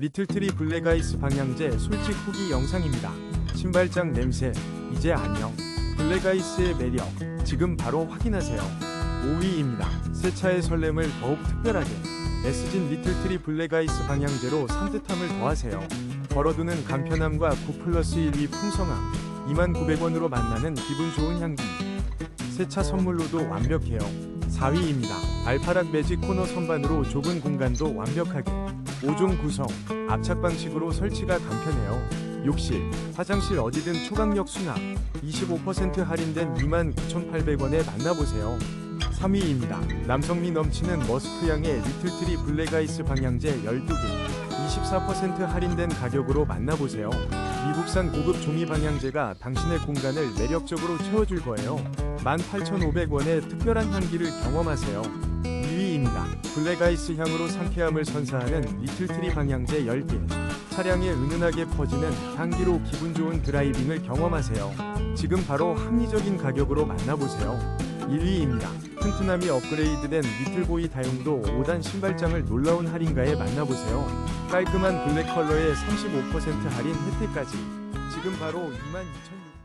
리틀트리 블랙아이스 방향제 솔직 후기 영상입니다. 신발장 냄새 이제 안녕. 블랙아이스의 매력 지금 바로 확인하세요. 5위입니다. 새 차의 설렘을 더욱 특별하게 에스진 리틀트리 블랙아이스 방향제로 산뜻함을 더하세요. 걸어두는 간편함과 9 플러스 1위 풍성함 29,900원으로 만나는 기분 좋은 향기 세차 선물로도 완벽해요. 4위입니다. 알파락 매직 코너 선반으로 좁은 공간도 완벽하게 5종 구성, 압착 방식으로 설치가 간편해요. 욕실, 화장실 어디든 초강력 수납 25% 할인된 29,800원에 만나보세요. 3위입니다. 남성미 넘치는 머스크향의 리틀트리 블랙아이스 방향제 12개 24% 할인된 가격으로 만나보세요. 미국산 고급 종이 방향제가 당신의 공간을 매력적으로 채워줄 거예요. 18,500원의 특별한 향기를 경험하세요. 2위입니다. 블랙아이스 향으로 상쾌함을 선사하는 리틀트리 방향제 10개. 차량에 은은하게 퍼지는 향기로 기분 좋은 드라이빙을 경험하세요. 지금 바로 합리적인 가격으로 만나보세요. 1위입니다. 튼튼함이 업그레이드된 리틀보이 다용도 5단 신발장을 놀라운 할인가에 만나보세요. 깔끔한 블랙 컬러에 35% 할인 혜택까지. 지금 바로 22,600원.